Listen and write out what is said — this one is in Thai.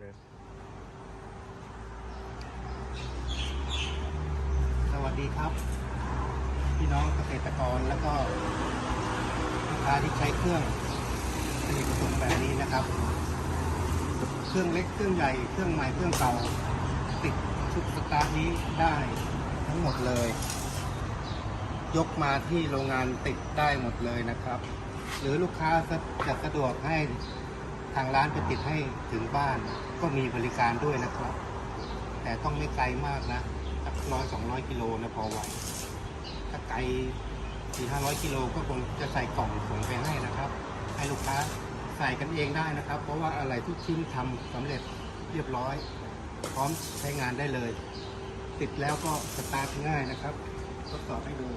เลยสวัสดีครับ พี่น้องเกษตรกรแล้วก็ลูกค้าที่ใช้เครื่องผลิตผลแบบนี้นะครับ เครื่องเล็กเครื่องใหญ่เครื่องใหม่เครื่องเก่าติดชุดสตาร์ทนี้ได้ทั้งหมดเลย ยกมาที่โรงงานติดได้หมดเลยนะครับ หรือลูกค้าจะสะดวกให้ ทางร้านไปติดให้ถึงบ้านก็มีบริการด้วยนะครับ แต่ต้องไม่ไกลมากนะสักร้อยสองร้อยกิโลนะพอไหวถ้าไกลสี่ห้าร้อยกิโลก็คงจะใส่กล่องส่งไปให้นะครับ ให้ลูกค้าใส่กันเองได้นะครับ เพราะว่าอะไรทุกชิ้นทำสำเร็จเรียบร้อย พร้อมใช้งานได้เลย ติดแล้วก็สตาร์ทง่ายนะครับทดสอบให้ดู